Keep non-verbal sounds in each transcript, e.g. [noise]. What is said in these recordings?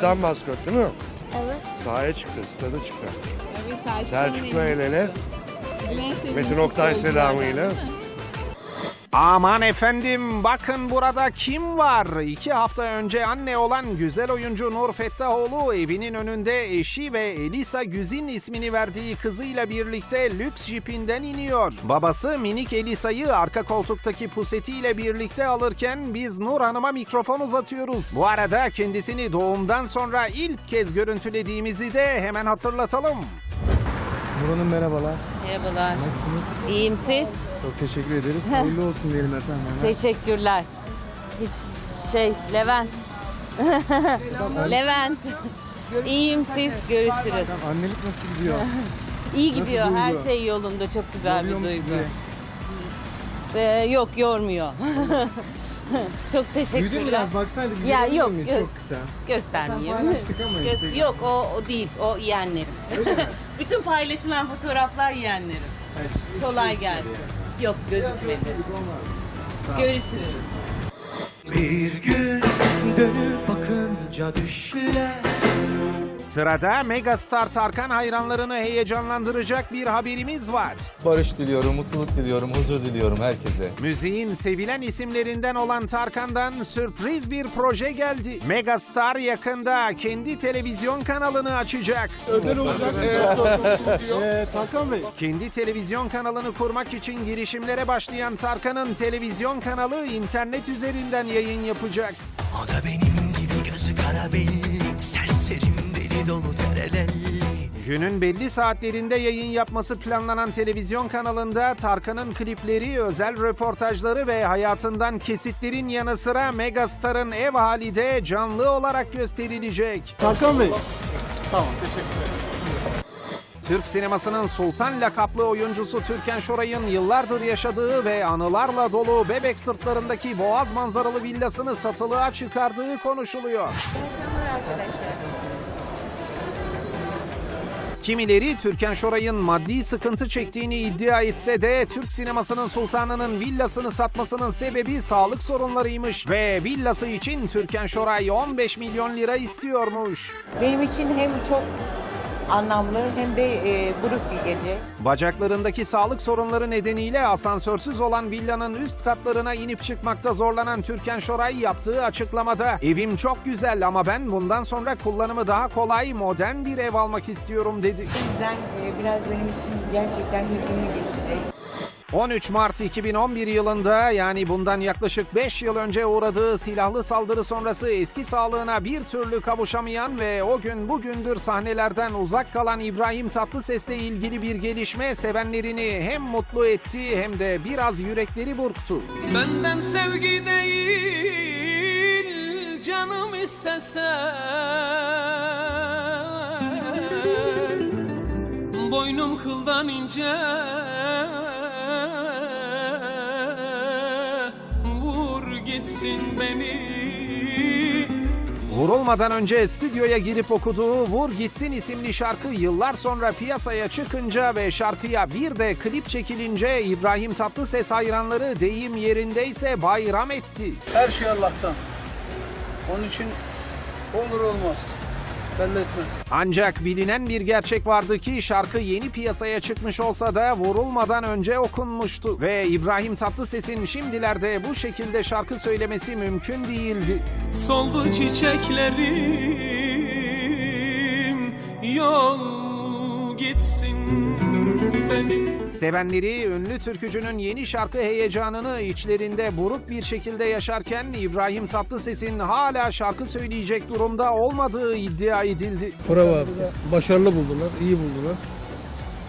Tam maskot değil mi? Evet. Sahaya çıktı, stada çıktı. Evet, Selçuk'la el ele. Metin Oktay selamıyla. Aman efendim bakın burada kim var? İki hafta önce anne olan güzel oyuncu Nur Fettahoğlu evinin önünde eşi ve Elisa Güzin ismini verdiği kızıyla birlikte lüks jipinden iniyor. Babası minik Elisa'yı arka koltuktaki pusetiyle birlikte alırken biz Nur Hanım'a mikrofon uzatıyoruz. Bu arada kendisini doğumdan sonra ilk kez görüntülediğimizi de hemen hatırlatalım. Nur Hanım merhabalar. Merhabalar. Nasılsınız? İyiyim siz? Çok teşekkür ederiz. Hayırlı olsun diyelim efendim. hemen. Teşekkürler. Hiç şey Levent. Levent. İyiyim siz. Görüşürüz. Annelik nasıl gidiyor? [laughs] İyi gidiyor. Nasıl Her duygu? şey yolunda. Çok güzel Yoruyor bir duygu. sizi? Ee, yok yormuyor. [laughs] Çok Büyüdün teşekkürler. biraz baksaydık. Ya, görebilir yok, miyiz? yok. Çok kısa. Göstermeyeyim. Paylaştık ama Göz- Instagram'da. yok o, o değil. O yeğenlerim. [laughs] Bütün paylaşılan fotoğraflar yeğenlerim. Hiç Kolay gelsin. Yok gözükmedi. Görüşürüz. Bir gün dönüp bakınca düşler Sırada megastar Tarkan hayranlarını heyecanlandıracak bir haberimiz var. Barış diliyorum, mutluluk diliyorum, huzur diliyorum herkese. Müziğin sevilen isimlerinden olan Tarkan'dan sürpriz bir proje geldi. Megastar yakında kendi televizyon kanalını açacak. [laughs] Ee, Tarkan Bey. Kendi televizyon kanalını kurmak için girişimlere başlayan Tarkan'ın televizyon kanalı internet üzerinden yayın yapacak. O da benim gibi gözü kara belli Serserim dolu terelelli Günün belli saatlerinde yayın yapması planlanan televizyon kanalında Tarkan'ın klipleri, özel röportajları ve hayatından kesitlerin yanı sıra Megastar'ın ev hali de canlı olarak gösterilecek. Tarkan Bey. Türk sinemasının sultan lakaplı oyuncusu Türkan Şoray'ın yıllardır yaşadığı ve anılarla dolu bebek sırtlarındaki boğaz manzaralı villasını satılığa çıkardığı konuşuluyor. Kimileri Türkan Şoray'ın maddi sıkıntı çektiğini iddia etse de Türk sinemasının sultanının villasını satmasının sebebi sağlık sorunlarıymış ve villası için Türkan Şoray 15 milyon lira istiyormuş. Benim için hem çok anlamlı hem de e, buruk bir gece. Bacaklarındaki sağlık sorunları nedeniyle asansörsüz olan villanın üst katlarına inip çıkmakta zorlanan Türkan Şoray yaptığı açıklamada evim çok güzel ama ben bundan sonra kullanımı daha kolay modern bir ev almak istiyorum dedi. O yüzden e, biraz benim için gerçekten hüzünlü geçecek. 13 Mart 2011 yılında yani bundan yaklaşık 5 yıl önce uğradığı silahlı saldırı sonrası eski sağlığına bir türlü kavuşamayan ve o gün bugündür sahnelerden uzak kalan İbrahim Tatlıses'le ilgili bir gelişme sevenlerini hem mutlu etti hem de biraz yürekleri burktu. Benden sevgi değil canım istesen Boynum kıldan ince Vur gitsin beni. Vurulmadan önce stüdyoya girip okuduğu Vur Gitsin isimli şarkı yıllar sonra piyasaya çıkınca ve şarkıya bir de klip çekilince İbrahim Tatlıses hayranları deyim yerindeyse bayram etti. Her şey Allah'tan. Onun için olur olmaz Ancak bilinen bir gerçek vardı ki şarkı yeni piyasaya çıkmış olsa da vurulmadan önce okunmuştu. Ve İbrahim Tatlıses'in şimdilerde bu şekilde şarkı söylemesi mümkün değildi. Soldu çiçeklerim Yol gitsin benim Sevenleri ünlü türkücünün yeni şarkı heyecanını içlerinde buruk bir şekilde yaşarken İbrahim Tatlıses'in hala şarkı söyleyecek durumda olmadığı iddia edildi. Bravo abi. Başarılı buldular, iyi buldular.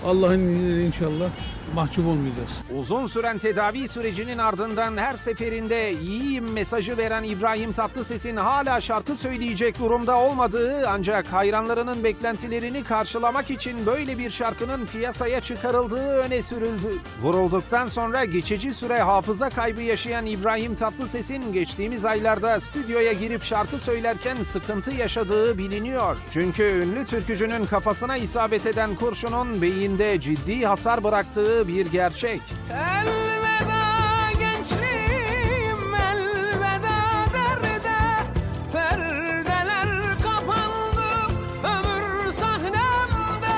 Allah'ın izniyle inşallah mahcup olmayacağız. Uzun süren tedavi sürecinin ardından her seferinde iyiyim mesajı veren İbrahim Tatlıses'in hala şarkı söyleyecek durumda olmadığı ancak hayranlarının beklentilerini karşılamak için böyle bir şarkının piyasaya çıkarıldığı öne sürüldü. Vurulduktan sonra geçici süre hafıza kaybı yaşayan İbrahim Tatlıses'in geçtiğimiz aylarda stüdyoya girip şarkı söylerken sıkıntı yaşadığı biliniyor. Çünkü ünlü türkücünün kafasına isabet eden kurşunun beyinde ciddi hasar bıraktığı bir gerçek. Elveda gençliğim elveda derde perdeler kapandı ömür sahnemde.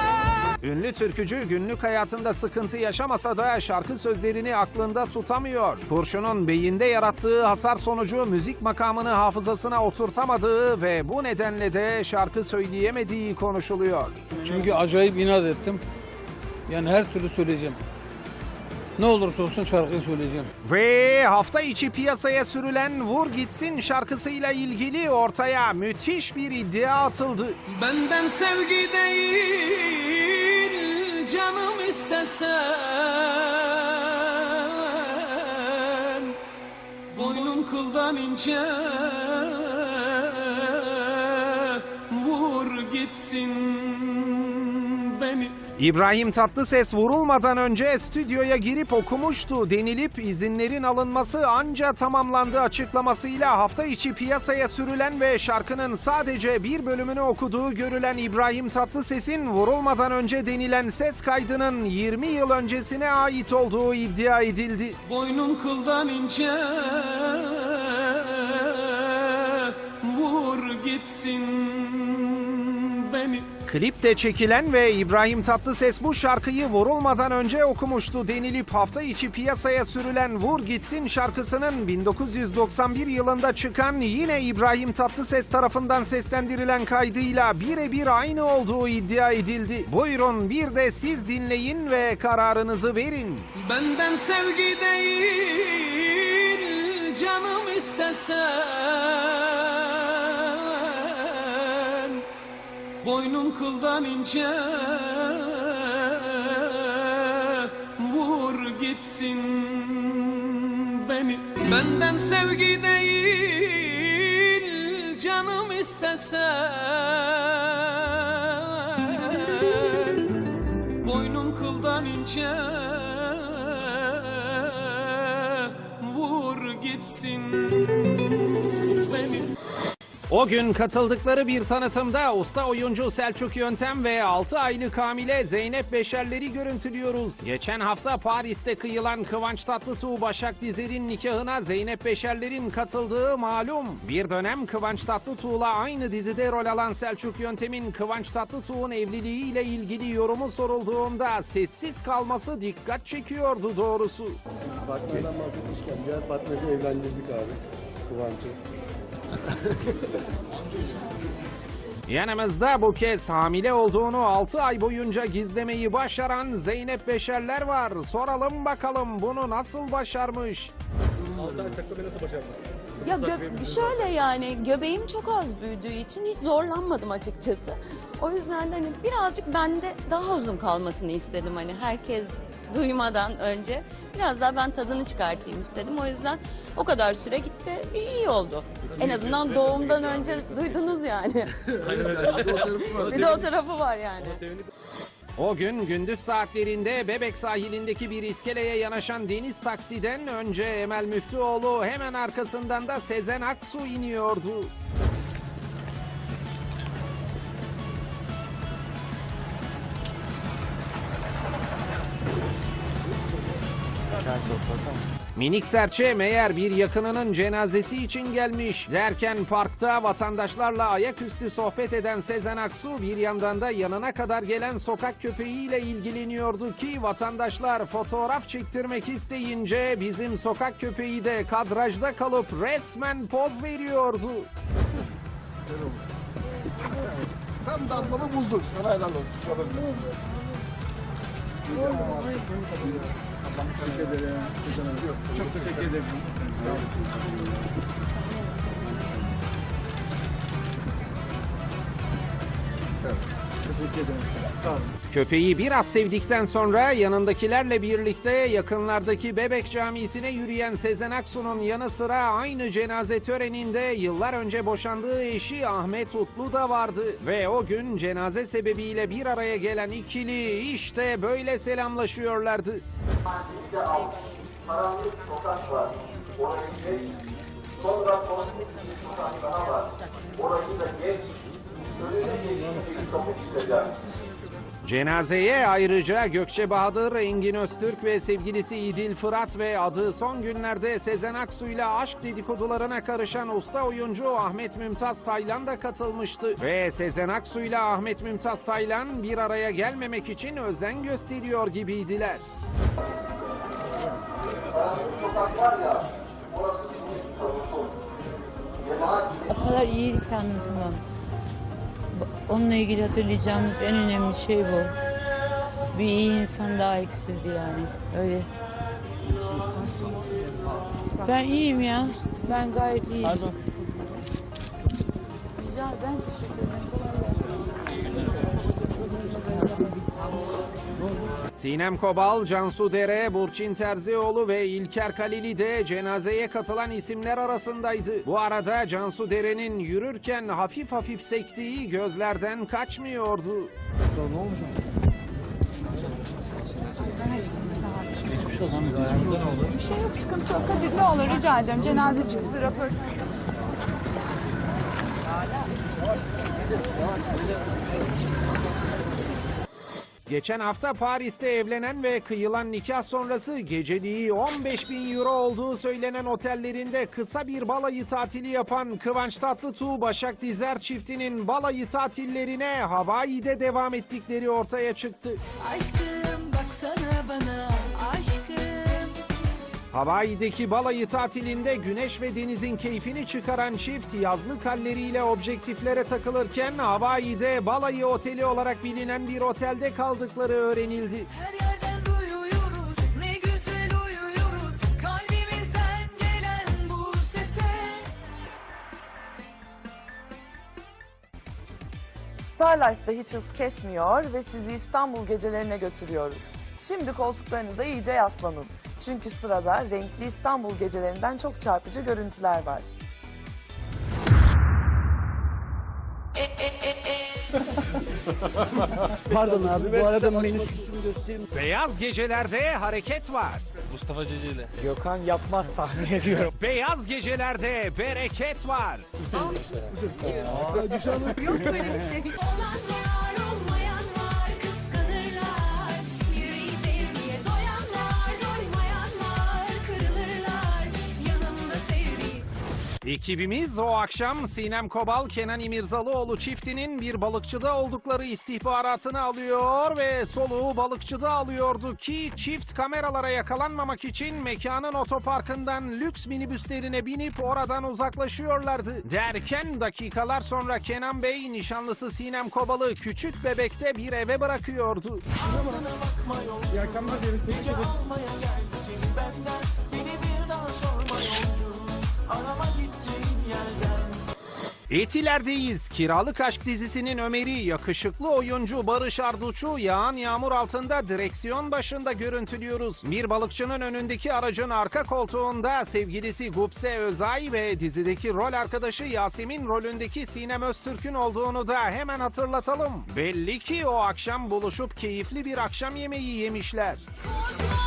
Ünlü türkücü günlük hayatında sıkıntı yaşamasa da şarkı sözlerini aklında tutamıyor. Kurşunun beyinde yarattığı hasar sonucu müzik makamını hafızasına oturtamadığı ve bu nedenle de şarkı söyleyemediği konuşuluyor. Çünkü acayip inat ettim. Yani her türlü söyleyeceğim. Ne olursa olsun şarkıyı söyleyeceğim. Ve hafta içi piyasaya sürülen Vur Gitsin şarkısıyla ilgili ortaya müthiş bir iddia atıldı. Benden sevgi değil canım istesen Boynum kıldan ince Vur gitsin beni İbrahim Tatlıses vurulmadan önce stüdyoya girip okumuştu denilip izinlerin alınması anca tamamlandı açıklamasıyla hafta içi piyasaya sürülen ve şarkının sadece bir bölümünü okuduğu görülen İbrahim Tatlıses'in vurulmadan önce denilen ses kaydının 20 yıl öncesine ait olduğu iddia edildi. Boynum kıldan ince Vur gitsin beni Klipte çekilen ve İbrahim Tatlıses bu şarkıyı vurulmadan önce okumuştu denilip hafta içi piyasaya sürülen Vur Gitsin şarkısının 1991 yılında çıkan yine İbrahim Tatlıses tarafından seslendirilen kaydıyla birebir aynı olduğu iddia edildi. Buyurun bir de siz dinleyin ve kararınızı verin. Benden sevgi değil canım istesen Boynum kıldan ince Vur gitsin beni. Benden sevgi değil canım istesen. Boynum kıldan ince Vur gitsin O gün katıldıkları bir tanıtımda usta oyuncu Selçuk Yöntem ve 6 aylık hamile Zeynep Beşerleri görüntülüyoruz. Geçen hafta Paris'te kıyılan Kıvanç Tatlıtuğ Başak Dizer'in nikahına Zeynep Beşerler'in katıldığı malum. Bir dönem Kıvanç Tatlıtuğ'la aynı dizide rol alan Selçuk Yöntem'in Kıvanç Tatlıtuğ'un evliliğiyle ilgili yorumu sorulduğunda sessiz kalması dikkat çekiyordu doğrusu. Partnerden bahsetmişken diğer partneri evlendirdik abi. Kıvancı. Yanımızda bu kez hamile olduğunu 6 ay boyunca gizlemeyi başaran Zeynep Beşerler var. Soralım bakalım bunu nasıl başarmış? Ya gö- şöyle yani göbeğim çok az büyüdüğü için hiç zorlanmadım açıkçası. O yüzden de hani birazcık bende daha uzun kalmasını istedim hani herkes duymadan önce. Biraz daha ben tadını çıkartayım istedim. O yüzden o kadar süre gitti. iyi oldu. En azından doğumdan önce duydunuz yani. bir de o tarafı var yani. O gün gündüz saatlerinde Bebek sahilindeki bir iskeleye yanaşan deniz taksiden önce Emel Müftüoğlu hemen arkasından da Sezen Aksu iniyordu. Minik serçe meğer bir yakınının cenazesi için gelmiş. Derken parkta vatandaşlarla ayaküstü sohbet eden Sezen Aksu bir yandan da yanına kadar gelen sokak köpeğiyle ilgileniyordu ki vatandaşlar fotoğraf çektirmek isteyince bizim sokak köpeği de kadrajda kalıp resmen poz veriyordu. Tam da ablamı bulduk. Sana helal olsun. Teşekkür ederim. Çok teşekkür ederim. Teşekkür ederim. Sağ olun. Köpeği biraz sevdikten sonra yanındakilerle birlikte yakınlardaki Bebek Camisi'ne yürüyen Sezen Aksu'nun yanı sıra aynı cenaze töreninde yıllar önce boşandığı eşi Ahmet Utlu da vardı. Ve o gün cenaze sebebiyle bir araya gelen ikili işte böyle selamlaşıyorlardı. Cenazeye ayrıca Gökçe Bahadır, Engin Öztürk ve sevgilisi İdil Fırat ve adı son günlerde Sezen Aksu ile aşk dedikodularına karışan usta oyuncu Ahmet Mümtaz Taylan da katılmıştı. Ve Sezen Aksu ile Ahmet Mümtaz Taylan bir araya gelmemek için özen gösteriyor gibiydiler. O kadar ki anlatamam. Onunla ilgili hatırlayacağımız en önemli şey bu. Bir iyi insan daha eksildi yani. Öyle. Ben iyiyim ya. Ben gayet iyiyim. Güzel, ben teşekkür ederim. Sinem Kobal, Cansu Dere, Burçin Terzioğlu ve İlker Kalili de cenazeye katılan isimler arasındaydı. Bu arada Cansu Dere'nin yürürken hafif hafif sektiği gözlerden kaçmıyordu. Ne olmuş Bir şey yok sıkıntı yok. Hadi ne olur rica ederim. Cenaze çıkışı rapor. Geçen hafta Paris'te evlenen ve kıyılan nikah sonrası geceliği 15 bin euro olduğu söylenen otellerinde kısa bir balayı tatili yapan Kıvanç Tatlıtuğ Başak Dizer çiftinin balayı tatillerine Hawaii'de devam ettikleri ortaya çıktı. Aşkım Hawaii'deki balayı tatilinde güneş ve denizin keyfini çıkaran çift yazlık halleriyle objektiflere takılırken Hawaii'de balayı oteli olarak bilinen bir otelde kaldıkları öğrenildi. Her yerden duyuyoruz ne güzel uyuyoruz Kalbimizden gelen bu sese Starlife'da hiç hız kesmiyor ve sizi İstanbul gecelerine götürüyoruz. Şimdi koltuklarınıza iyice yaslanın. Çünkü sırada renkli İstanbul gecelerinden çok çarpıcı görüntüler var. Pardon abi bu arada menisküsümü göstereyim. Beyaz gecelerde hareket var. Mustafa Ceceli. Gökhan yapmaz tahmin [laughs] ediyorum. Beyaz gecelerde bereket var. Olan var olmayan Ekibimiz o akşam Sinem Kobal, Kenan İmirzalıoğlu çiftinin bir balıkçıda oldukları istihbaratını alıyor ve soluğu balıkçıda alıyordu ki çift kameralara yakalanmamak için mekanın otoparkından lüks minibüslerine binip oradan uzaklaşıyorlardı. Derken dakikalar sonra Kenan Bey nişanlısı Sinem Kobal'ı küçük bebekte bir eve bırakıyordu. İyi akşamlar diyelim. Etiler'deyiz. Kiralık Aşk dizisinin Ömer'i yakışıklı oyuncu Barış Arduç'u yağan yağmur altında direksiyon başında görüntülüyoruz. Bir balıkçının önündeki aracın arka koltuğunda sevgilisi Gupse Özay ve dizideki rol arkadaşı Yasemin rolündeki Sinem Öztürk'ün olduğunu da hemen hatırlatalım. Belli ki o akşam buluşup keyifli bir akşam yemeği yemişler. Kara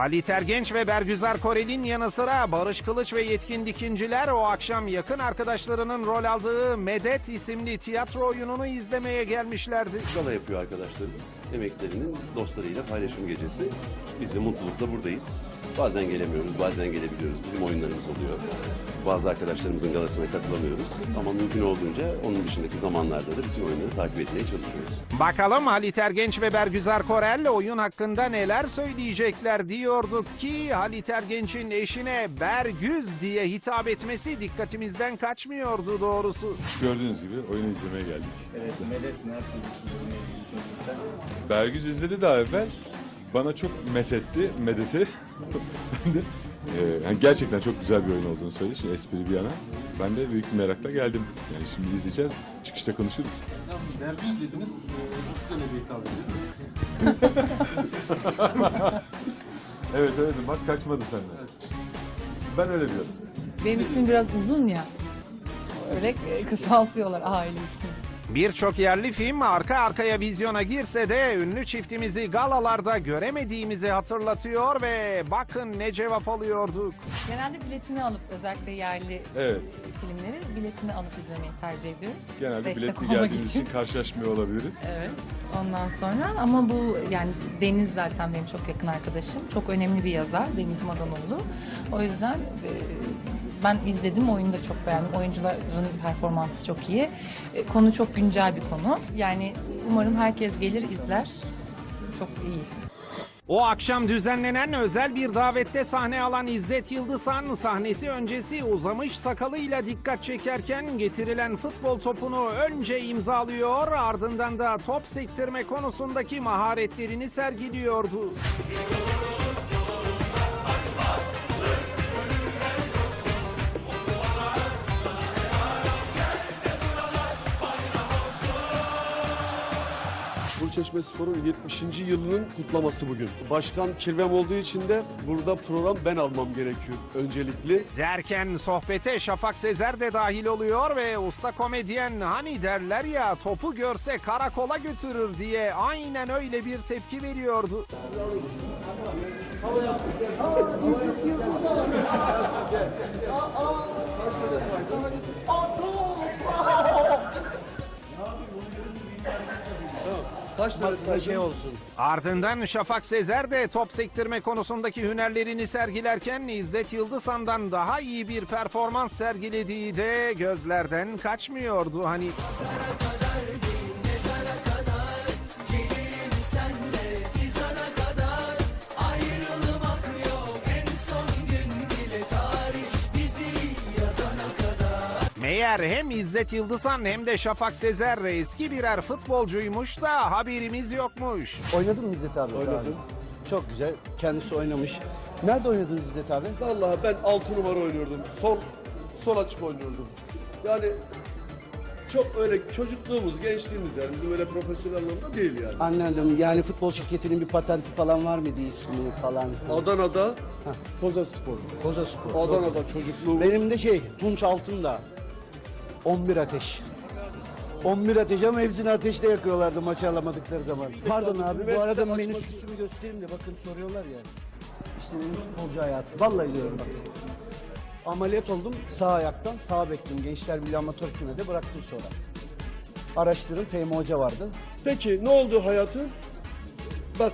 Halit Ergenç ve Bergüzar Korel'in yanı sıra Barış Kılıç ve Yetkin Dikinciler o akşam yakın arkadaşlarının rol aldığı Medet isimli tiyatro oyununu izlemeye gelmişlerdi. Gala yapıyor arkadaşlarımız. Emeklerinin dostlarıyla paylaşım gecesi. Biz de mutlulukla buradayız. Bazen gelemiyoruz, bazen gelebiliyoruz. Bizim oyunlarımız oluyor. Bazı arkadaşlarımızın galasına katılamıyoruz. Ama mümkün olduğunca onun dışındaki zamanlarda da bütün oyunları takip etmeye çalışıyoruz. Bakalım Halit Ergenç ve Bergüzar Korel oyun hakkında neler söyleyecekler diyorduk ki Halit Ergenç'in eşine Bergüz diye hitap etmesi dikkatimizden kaçmıyordu doğrusu. Gördüğünüz gibi oyunu izlemeye geldik. Evet, Medet Bergüz izledi daha evvel. Bana çok methetti, medeti. [laughs] ben de e, yani gerçekten çok güzel bir oyun olduğunu söyledi. Şimdi espri bir yana. Ben de büyük bir merakla geldim. Yani şimdi izleyeceğiz. Çıkışta konuşuruz. Bergüz dediniz, bu size ne diye hitap ediyor? [laughs] Evet evet bak kaçmadı senden. Ben öyle diyorum. Benim ismim biraz uzun ya. Öyle kısaltıyorlar aile için. Birçok yerli film arka arkaya vizyona girse de ünlü çiftimizi galalarda göremediğimizi hatırlatıyor ve bakın ne cevap alıyorduk. Genelde biletini alıp özellikle yerli Evet. filmleri biletini alıp izlemeyi tercih ediyoruz. Genelde Destek biletli olmak geldiğiniz için karşılaşmıyor olabiliriz. Evet. Ondan sonra ama bu yani Deniz zaten benim çok yakın arkadaşım. Çok önemli bir yazar Deniz Madanoğlu. O yüzden e, ben izledim oyunu da çok beğendim. Oyuncuların performansı çok iyi. E, konu çok güncel bir konu. Yani umarım herkes gelir izler. Çok iyi. O akşam düzenlenen özel bir davette sahne alan İzzet Yıldızhan sahnesi öncesi uzamış sakalıyla dikkat çekerken getirilen futbol topunu önce imzalıyor ardından da top sektirme konusundaki maharetlerini sergiliyordu. Burçeşme Spor'un 70. yılının kutlaması bugün. Başkan kirvem olduğu için de burada program ben almam gerekiyor öncelikli. Derken sohbete Şafak Sezer de dahil oluyor ve usta komedyen hani derler ya topu görse karakola götürür diye aynen öyle bir tepki veriyordu. Tane şey olsun. Ardından Şafak Sezer de top sektirme konusundaki hünerlerini sergilerken İzzet Yıldızhan'dan daha iyi bir performans sergilediği de gözlerden kaçmıyordu. Hani Gelirim meğer hem İzzet Yıldızhan hem de Şafak Sezer eski birer futbolcuymuş da haberimiz yokmuş. Oynadın mı İzzet abi? Oynadım. Çok güzel. Kendisi oynamış. Nerede oynadınız İzzet abi? Vallahi ben 6 numara oynuyordum. Sol sol açık oynuyordum. Yani çok öyle çocukluğumuz, gençliğimiz yani bizim öyle profesyonel anlamda değil yani. Anladım. Yani futbol şirketinin bir patenti falan var mıydı ismi falan? Adana'da Koza Spor. Koza Spor. Adana'da çocukluğum. Benim de şey Tunç Altın'da 11 ateş. 11 ateş ama hepsini ateşte yakıyorlardı maçı alamadıkları zaman. Pardon abi bu arada menüsküsümü göstereyim de bakın soruyorlar ya. İşte benim futbolcu hayatı. Vallahi diyorum bak. Ameliyat oldum sağ ayaktan sağ bektim. Gençler Birliği Amatör Kümede bıraktım sonra. Araştırın Fehmi Hoca vardı. Peki ne oldu hayatın? Bak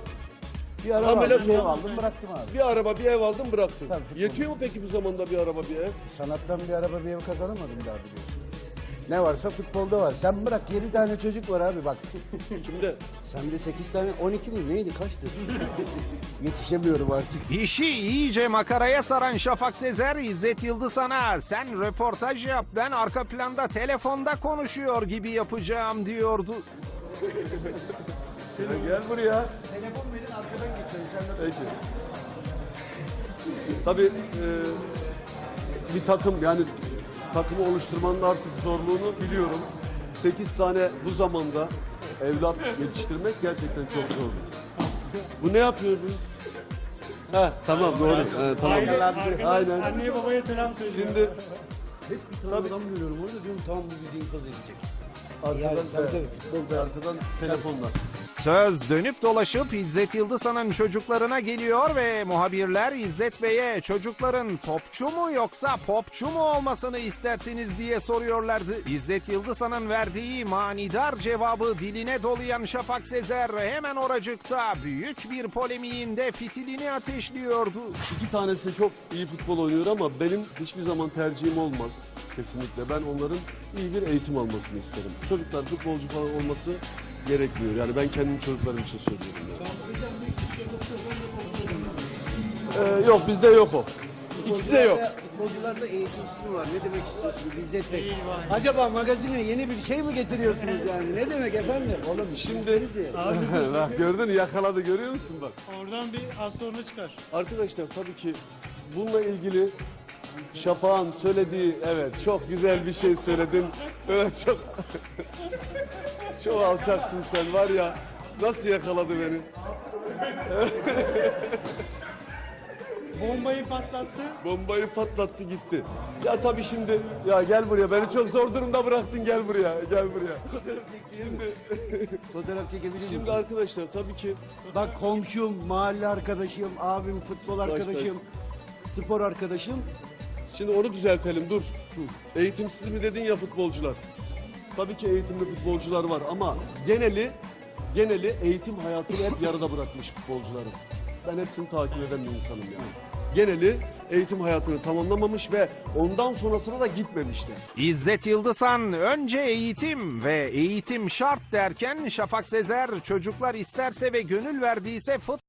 Bir araba Ameliyat aldım, ev oldum. aldım bıraktım abi. bir araba bir ev aldın bıraktın. Tabii, futbol. Yetiyor mu peki bu zamanda bir araba bir ev? Sanattan bir araba bir ev kazanamadım daha biliyorsun. Ne varsa futbolda var. Sen bırak 7 tane çocuk var abi bak. [laughs] Kimde? Sende 8 tane 12 mi neydi kaçtı? [laughs] Yetişemiyorum artık. İşi iyice makaraya saran Şafak Sezer İzzet Yıldızhan'a sen röportaj yap ben arka planda telefonda konuşuyor gibi yapacağım diyordu. Ya gel buraya. Telefon verin arkadan geçelim. Sen de Peki. Tabii e, bir takım yani takımı oluşturmanın artık zorluğunu biliyorum. 8 tane bu zamanda evlat yetiştirmek gerçekten çok zor. Bu ne yapıyor bu? Ha tamam doğru. He, tamam. Aynen. Anneye babaya selam söyle. Şimdi Hep bir tane adam görüyorum orada diyorum tamam bu bizi infaz edecek. arkadan, Yani tabii tabii futbolda arkadan telefonlar. Söz dönüp dolaşıp İzzet Yıldızhan'ın çocuklarına geliyor ve muhabirler İzzet Bey'e çocukların topçu mu yoksa popçu mu olmasını istersiniz diye soruyorlardı. İzzet Yıldızhan'ın verdiği manidar cevabı diline dolayan Şafak Sezer hemen oracıkta büyük bir polemiğin de fitilini ateşliyordu. İki tanesi çok iyi futbol oynuyor ama benim hiçbir zaman tercihim olmaz kesinlikle. Ben onların iyi bir eğitim almasını isterim. Çocuklar futbolcu falan olması gerekmiyor. Yani ben kendim çocuklarım için söylüyorum. Yani. Ee, yok bizde yok o. İkisi de yok. Futbolcularda eğitim sistemi var. Ne demek istiyorsunuz İzzet Bey? Acaba magazine yeni bir şey mi getiriyorsunuz yani? Ne demek efendim? Oğlum Şimdi [laughs] bak gördün mü? yakaladı görüyor musun bak. Oradan bir az sonra çıkar. Arkadaşlar tabii ki bununla ilgili Şafak'ın söylediği evet çok güzel bir şey söyledin. Evet çok [laughs] çok alçaksın sen var ya nasıl yakaladı beni. [laughs] Bombayı patlattı. Bombayı patlattı gitti. Ya tabii şimdi ya gel buraya beni çok zor durumda bıraktın gel buraya gel buraya. [laughs] Şimdi [laughs] Fotoğraf çekebilir misin? şimdi arkadaşlar tabii ki Bak komşum, mahalle arkadaşım, abim, futbol Taş, arkadaşım, spor arkadaşım. Şimdi onu düzeltelim dur. Eğitimsiz mi dedin ya futbolcular. Tabii ki eğitimli futbolcular var ama geneli geneli eğitim hayatını hep yarıda bırakmış futbolcuların. Ben hepsini takip eden bir insanım yani. Geneli eğitim hayatını tamamlamamış ve ondan sonrasına da gitmemişler. İzzet Yıldızhan önce eğitim ve eğitim şart derken Şafak Sezer çocuklar isterse ve gönül verdiyse futbol